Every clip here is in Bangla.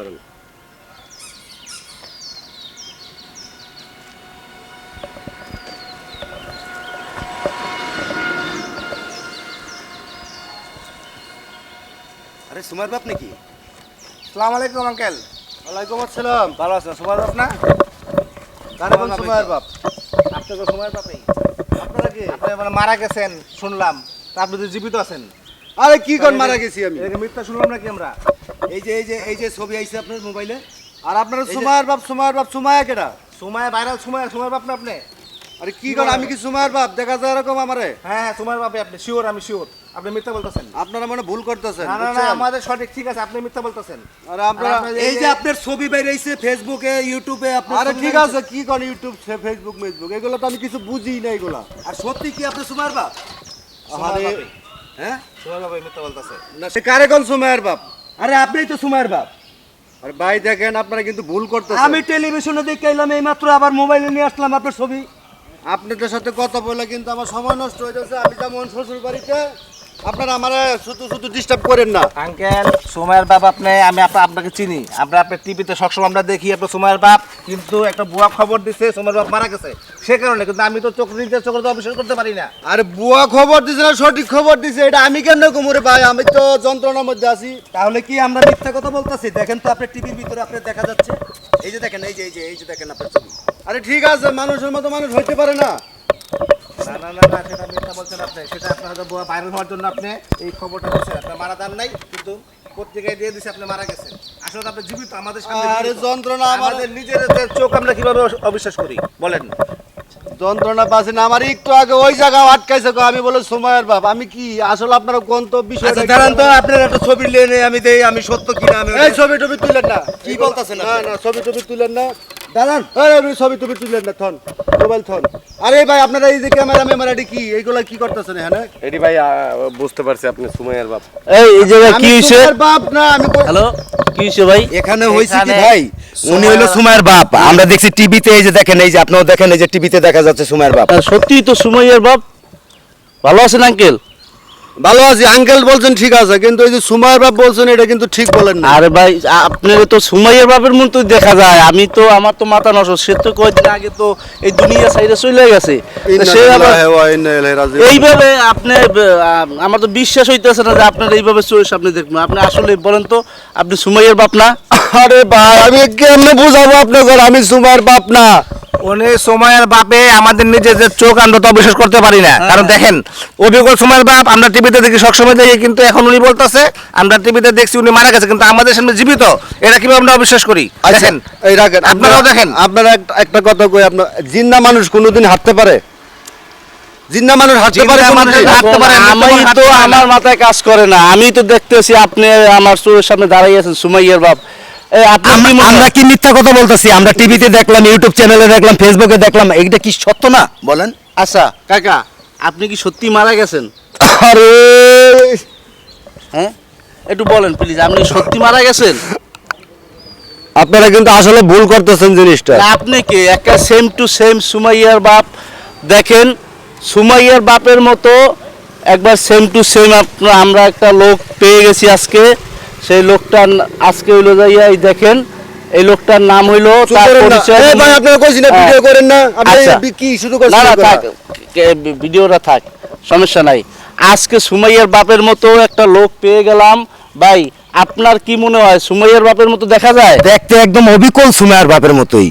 দাঁড়ান। আরে সুমার বাপ নাকি? সালাম আলাইকুম আঙ্কেল। ওয়ালাইকুম আসসালাম। ভালো আছেন? সুমার বাপ না? কার কোন সুমার বাপ? আপনাকে সুমার বাপই। আপনারা কি? আপনি মানে মারা গেছেন শুনলাম। তা আপনি তো জীবিত আছেন। আরে কি কোন মারা গেছি আমি? মিথ্যা শুনলাম নাকি আমরা? এই যে এই যে এই যে ছবি আইছে আপনার মোবাইলে। আর আপনারা সুমার বাপ সুমার বাপ সুমায়া কেডা? সময় ভাইরাল সময় সময় বাপ না আপনি? আরে কি আমি কি সুমার বাপ? দেখা যায় এরকম আমারে? হ্যাঁ হ্যাঁ সময় বাপে আপনি শিওর আমি শিওর আপনি মিথ্যা বলতেছেন। আপনারা মানে ভুল করতেছেন না না আমাদের সঠিক ঠিক আছে আপনি মিথ্যা বলতেছেন। আর এই যে আপনার ছবি বের ফেসবুকে ইউটিউবে আপনার আরে ঠিক আছে কি কোন ইউটিউব ফেসবুক ফেসবুক এগুলো তো আমি কিছু বুঝি না এগুলা। আর সত্যি কি আপনি সুমার বাপ? সুমার আরে হ্যাঁ? সময় বাপে মিথ্যা বলতেছে। না সে কারে কোন সুমায়ের বাপ? আরে আপনিই তো সুমার বাপ। আর ভাই দেখেন আপনারা কিন্তু ভুল করতেছেন। আমি টেলিভিশনে দেখে এলাম এই মাত্র আবার মোবাইলে নিয়ে আসলাম আপনার ছবি। আপনাদের সাথে কথা বলে কিন্তু আমার সময় নষ্ট হয়ে যাচ্ছে। আমি যেমন শ্বশুর বাড়িতে আপনারা আমার শুধু শুধু ডিস্টার্ব করেন না। আঙ্কেল সময়ের বাপ আপনি আমি আপনা- আপনাকে চিনি। আমরা আপনার টিভিতে সবসময় আমরা দেখি আপনার সময়ের বাপ কিন্তু একটা বুয়া খবর দিছে সময়ের বাপ মারা গেছে। সে কারণে কিন্তু আমি তো চোখ চোখে তো অবিশ্বাস করতে পারি না। আরে বুয়া খবর দিছে না সঠিক খবর দিছে এটা আমি কেন কুমুরে ভাই আমি তো যন্ত্রণার মধ্যে আছি। তাহলে কি আমরা মিথ্যা কথা বলতেছি? দেখেন তো আপনার টিভির ভিতরে আপনার দেখা যাচ্ছে। এই যে দেখেন এই যে এই যে এই যে দেখেন আপনার ছবি। আরে ঠিক আছে মানুষের মতো মানুষ হইতে পারে না। না না না না সেটা মিথ্যা বলছেন আপনি। সেটা আপনার হয়তো বুয়া ভাইরাল হওয়ার জন্য আপনি এই খবরটা দিচ্ছেন। আপনার মারা দান নাই কিন্তু পত্রিকায় দিয়ে দিছে আপনি মারা গেছেন। আসলে আপনি জীবিত আমাদের সামনে আরে যন্ত্রণা আমাদের নিজের চোখ আমরা কীভাবে অবিশ্বাস করি বলেন। যন্ত্রণা পাচ্ছি আমার একটু আগে ওই জায়গা আটকাইছে আমি বলে সময়ের বাপ আমি কি আসলে আপনারা কোন তো বিষয় আচ্ছা দাঁড়ান তো আপনার একটা ছবি লেনে আমি দেই আমি সত্য কিনা আমি এই ছবি টবি তুলেন না। কি বলতাছেন না না ছবি টবি তুলেন না। দাঁড়ান। আরে আপনি ছবি টবি তুলেন না থন মোবাইল থন। আরে ভাই আপনারা এই যে ক্যামেরা ম্যামেরা কি? এইগুলা কি করতেছেন এখানে? এটি ভাই বুঝতে পারছি আপনি সুমাইয়ার বাপ। এই এই জায়গায় কি তোমার বাপ না আমি হ্যালো কি হয়েছে ভাই? এখানে হয়েছে কি ভাই? উনি হইল সুমায়ের বাপ। আমরা দেখছি টিভিতে এই যে দেখেন এই যে আপনারা দেখেন এই যে টিভিতে দেখা যাচ্ছে সুমায়ের বাপ। আহ, সত্যিই তো সুমাইয়ার বাপ। ভালো আছেন আঙ্কেল? ভালো আছি আঙ্কেল বলছেন ঠিক আছে কিন্তু এই যে সুমায়ের বাপ বলছেন এটা কিন্তু ঠিক বলেন না। আরে ভাই আপনার তো সুমাইয়ার বাপের মতো দেখা যায় আমি তো আমার তো মাথা নষ্ট সে তো কয়েকদিন আগে তো এই দুনিয়া সাইডে চলে গেছে। সে আবার এইভাবে আপনি আমার তো বিশ্বাস হইতেছে না যে আপনার এইভাবে চোখের আপনি দেখব। আপনি আসলে বলেন তো আপনি সুমাইয়ের বাপ না? আরে ভাই আমি কেমনে বুঝাবো আপনাকে আমি সুমায়ের বাপ না। উনি সময়ের বাপে আমাদের নিজেদের চোখ আমরা তো বিশ্বাস করতে পারি না। কারণ দেখেন অভিজ্ঞ সময়ের বাপ আমরা টিভিতে দেখি সবসময় দেখি কিন্তু এখন উনি বলতেছে আমরা টিভিতে দেখছি উনি মারা গেছে কিন্তু আমাদের সামনে জীবিত। এটা কীভাবে আমরা অবিশ্বাস করি? দেখেন আচ্ছা, এই রাখেন আপনারাও দেখেন। আপনারা একটা- কথা কই আপনার জিন্না মানুষ কোনোদিন হাঁটতে পারে? জিন্না মানুষ হাঁটতে পারে জিন্দা মানুষ হাঁটতে পারে, আমি তো। আমার মাথায় কাজ করে না। আমি তো দেখতেছি আপনি আমার চোখের সামনে দাঁড়িয়ে আছেন সুমাইয়ার বাপ। আমরা কি মিথ্যা কথা বলতেছি? আমরা টিভিতে দেখলাম ইউটিউব চ্যানেলে দেখলাম ফেসবুকে দেখলাম এইটা কি সত্য না? বলেন। আচ্ছা কাকা আপনি কি সত্যি মারা গেছেন? আরে! হ্যাঁ? একটু বলেন প্লিজ আপনি সত্যি মারা গেছেন? আপনারা কিন্তু আসলে ভুল করতেছেন জিনিসটা। আপনি কি একটা সেম টু সেম সুমাইয়ার বাপ দেখেন? সুমাইয়ার বাপের মতো একবার সেম টু সেম আমরা একটা লোক পেয়ে গেছি আজকে। সেই লোকটার আজকে হইল যাইয়া এই দেখেন এই লোকটার নাম হইল তার করেন না। পরিচয় ভাই আপনারা কইছি হ্যাঁ। ভিডিও করেন না আপনি আচ্ছা। কি শুরু করছেন না আপনারা? থাক ভিডিওটা থাক সমস্যা নাই আজকে সুমাইয়ার বাপের মতো একটা লোক পেয়ে গেলাম ভাই আপনার কি মনে হয় সুমাইয়ার বাপের মতো দেখা যায়? দেখতে একদম অবিকল সুমায়ের বাপের মতোই।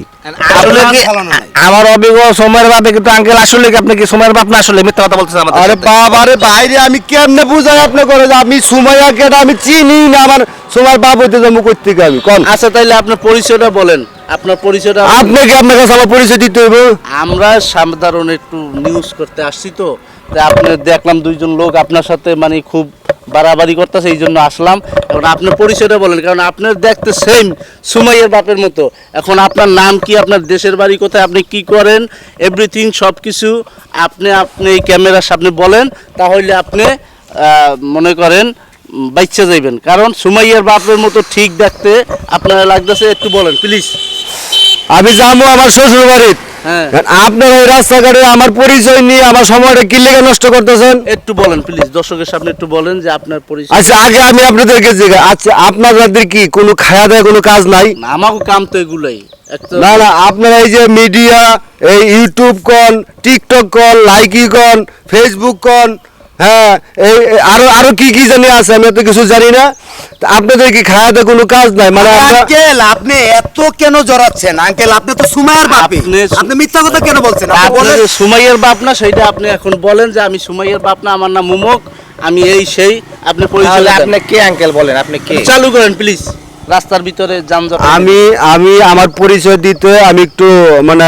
আমার অভিজ্ঞ সময়ের বাপে কিন্তু আঙ্কেল আসলে কি আপনি কি সময়ের বাপ না আসলে? মিথ্যা কথা বলতেছেন আমাদের আরে বাবা আরে বাইরে আমি কেমনে বুঝাই আপনি করে যে আমি সুমাইয়া কেটা আমি চিনি না আমার সুমার বাপ হইতে যাব করতে আমি? কোন? আচ্ছা তাইলে আপনার পরিচয়টা বলেন। আপনার পরিচয়টা আপনি কি আপনার কাছে আমার পরিচয় দিতে হইব? আমরা সাধারণ একটু নিউজ করতে আসছি তো তাই আপনি দেখলাম দুইজন লোক আপনার সাথে মানে খুব বাড়াবাড়ি করতেছে, এই জন্য আসলাম। এখন আপনার পরিচয়টা বলেন, কারণ আপনার দেখতে সেম সুমাইয়ের বাপের মতো। এখন আপনার নাম কি, আপনার দেশের বাড়ি কোথায়, আপনি কি করেন এভরিথিং সব কিছু আপনি আপনি এই ক্যামেরার সামনে বলেন, তাহলে আপনি মনে করেন বাচ্চা যাইবেন। কারণ সুমাইয়ার বাপের মতো ঠিক দেখতে আপনারা লাগতেছে, একটু বলেন প্লিজ আমি যাব আমার শ্বশুর বাড়ির আপনারা এই রাস্তাঘাটে আমার পরিচয় নিয়ে আমার সময়টা কি লেগে নষ্ট করতেছেন? একটু বলেন প্লিজ দর্শকের সামনে একটু বলেন যে আপনার পরিচয়। আচ্ছা আগে আমি আপনাদেরকে জিজ্ঞাসা আচ্ছা আপনাদের কি কোনো খায়া দেয় কোনো কাজ নাই? আমাকে কাম তো এগুলোই। না না আপনারা এই যে মিডিয়া এই ইউটিউব কন টিকটক কন লাইকি কন ফেসবুক কন হ্যাঁ এই আরও আরও কি কি জানি আছে আমি তো কিছু জানি না। আপনাদের কি খাওয়াতে কোনো কাজ নাই? মানে আঙ্কেল আপনি এত কেন জড়াচ্ছেন? আঙ্কেল আপনি তো সুমাইয়ার বাপি। আপনি- মিথ্যা কথা কেন বলছেন? আপনি সুমাইয়ের বাপ না সেইটা আপনি এখন বলেন যে আমি সুমাইয়ের বাপ না আমার নাম মুমক আমি এই সেই আপনি পরিচয় আপনি কে আঙ্কেল বলেন? আপনি কে? চালু করেন প্লিজ রাস্তার ভিতরে যানজট। আমি আমি আমার পরিচয় দিতে আমি একটু মানে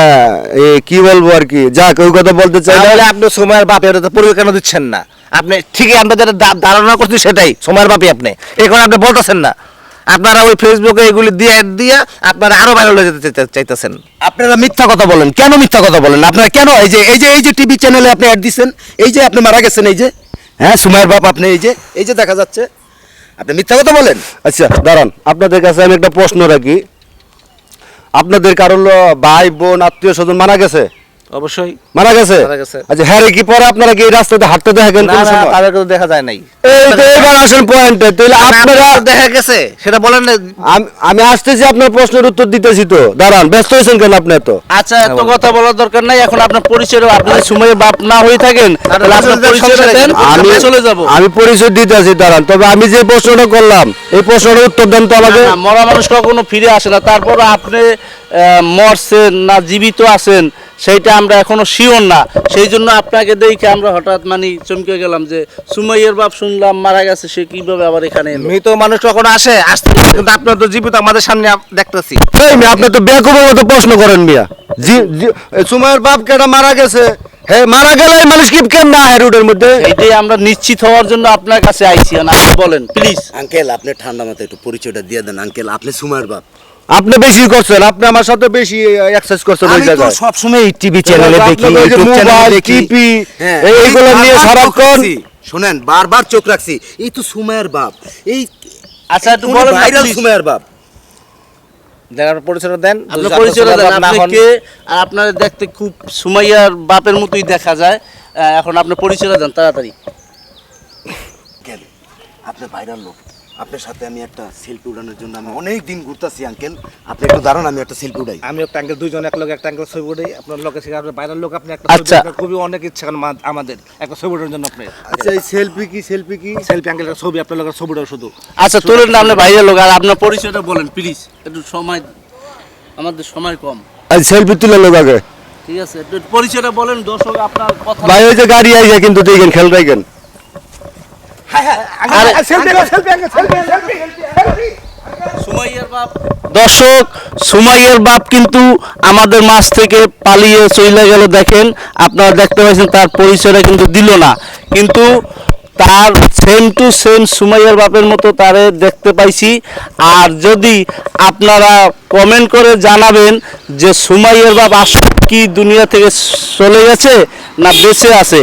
কি বলব আর কি? যাক ওই কথা বলতে চাই তাহলে আপনি সময়ের বাপে ওটা তো পরিচয় কেন দিচ্ছেন না? আপনি ঠিকই আমরা যেটা দা- ধারণা করছি সেটাই সময়ের বাপি আপনি। এখন আপনি বলতেছেন না। আপনারা ওই ফেসবুকে এগুলি দিয়ে দিয়ে আপনারা আরও ভাইরাল হয়ে যেতে চাইতেছেন। আপনারা মিথ্যা কথা বলেন। কেন মিথ্যা কথা বলেন? আপনারা কেন এই যে এই যে এই যে টিভি চ্যানেলে আপনি অ্যাড দিচ্ছেন এই যে আপনি মারা গেছেন এই যে। হ্যাঁ সুমাইয়ের বাপ আপনি এই যে এই যে দেখা যাচ্ছে। আপনি মিথ্যা কথা বলেন? আচ্ছা দাঁড়ান। আপনাদের কাছে আমি একটা প্রশ্ন রাখি। আপনাদের কারণ ভাই বোন আত্মীয় স্বজন মারা গেছে? অবশ্যই। মারা গেছে? আচ্ছা হ্যাঁ কি পরে আপনারা কি রাস্তাতে হাঁটতে দেখেন না তাদেরকে তো দেখা যায় নাই। এই তো এবার আসেন পয়েন্টে তাহলে আপনারা দেখা গেছে সেটা বলেন না। আম- আসতেছি আপনার প্রশ্নের উত্তর দিতেছি তো। দাঁড়ান ব্যস্ত হয়েছেন কেন আপনি তো আচ্ছা এত কথা বলার দরকার নাই এখন আপনার পরিচয় আপনি সুমাইয়ের বাপ না হয়ে থাকেন তাহলে আপনার পরিচয় দেন আমি চলে যাব। আমি পরিচয় দিতেছি দাঁড়ান। তবে আমি যে প্রশ্নটা করলাম এই প্রশ্নের উত্তর দেন তো আমাকে। মরা মানুষ কখনো ফিরে আসে না। তারপর আপনি মরছেন না জীবিত আছেন। সেইটা আমরা এখনও শিওর না। সেই জন্য আপনাকে দেখে আমরা হঠাৎ মানে চমকে গেলাম যে সুমাইয়ের বাপ শুনলাম মারা গেছে সে কীভাবে আবার এখানে মৃত মানুষ কখনো আসে? আসতে কিন্তু আপনার তো জীবিত আমাদের সামনে দেখতেছি। এই মিয়া, আপনি তো বেকুবের মতো প্রশ্ন করেন মিয়া। জি সুমাইয়ের বাপ কেটা মারা গেছে? হ্যাঁ মারা গেলে মানুষ কি কেন না রুটের মধ্যে? এইটাই আমরা নিশ্চিত হওয়ার জন্য আপনার কাছে আইছি। আপনি বলেন প্লিজ আঙ্কেল আপনি ঠান্ডা মাথায় একটু পরিচয়টা দিয়ে দেন আঙ্কেল। আপনি সুমাইয়ার বাপ। আপনি বেশি করছেন আপনি আমার সাথে বেশি এক্সারসাইজ করছেন ওই আমি তো জায়গায়। সবসময় টিভি চ্যানেলে দেখি ইউটিউব চ্যানেলে দেখি। হ্যাঁ এইগুলো নিয়ে সারাক্ষণ শুনেন বারবার চোখ রাখছি। এই তো সুমাইয়ার বাপ। এই আচ্ছা একটু বলেন ভাইরাল। সুমাইয়ার বাপ। দেখার পরিচয়টা দেন। আপনার পরিচয় দেন বাপ না আপনি কে? আর আপনার দেখতে খুব সুমাইয়ার বাপের মতোই দেখা যায়। আহ, এখন আপনার পরিচয় দেন তাড়াতাড়ি। কেন? আপনি ভাইরাল লোক। আপনার সাথে আমি একটা সেলফি উড়ানোর জন্য আমি অনেক দিন ঘুরতাছি আঙ্কেল আপনি একটু দাঁড়ান আমি একটা সেলফি উড়াই। আমি একটা আঙ্কেল দুইজন এক লোক একটা আঙ্কেল ছবি উঠে আপনার লোকে সেখানে আপনার বাইরের লোক আপনি একটা আচ্ছা। আচ্ছা খুবই অনেক ইচ্ছা করেন মা- আমাদের একটা ছবি ওঠার জন্য আপনি আচ্ছা এই সেলফি কি সেলফি কি? সেলফি আঙ্কেলের ছবি আপনার লোকের ছবি ওঠাও শুধু। আচ্ছা তোলেন না আপনি বাইরের লোক আর আপনার পরিচয়টা বলেন প্লিজ একটু সময় আমাদের সময় কম। আজ সেলফি তুলে লোক আগে। ঠিক আছে একটু পরিচয়টা বলেন দর্শক আপনার কথা ভাই ওই যে গাড়ি আইছে কিন্তু দেখেন খেয়াল রাখেন। দর্শক সুমাইয়ের বাপ কিন্তু আমাদের মাছ থেকে পালিয়ে চলে গেল দেখেন। আপনারা দেখতে পাচ্ছেন তার পরিচয়টা কিন্তু দিল না। কিন্তু তার সেম টু সেম সুমাইয়ার বাপের মতো তারে দেখতে পাইছি। আর যদি আপনারা কমেন্ট করে জানাবেন যে সুমাইয়ার বাপ আসলে কি দুনিয়া থেকে চলে গেছে না বেঁচে আছে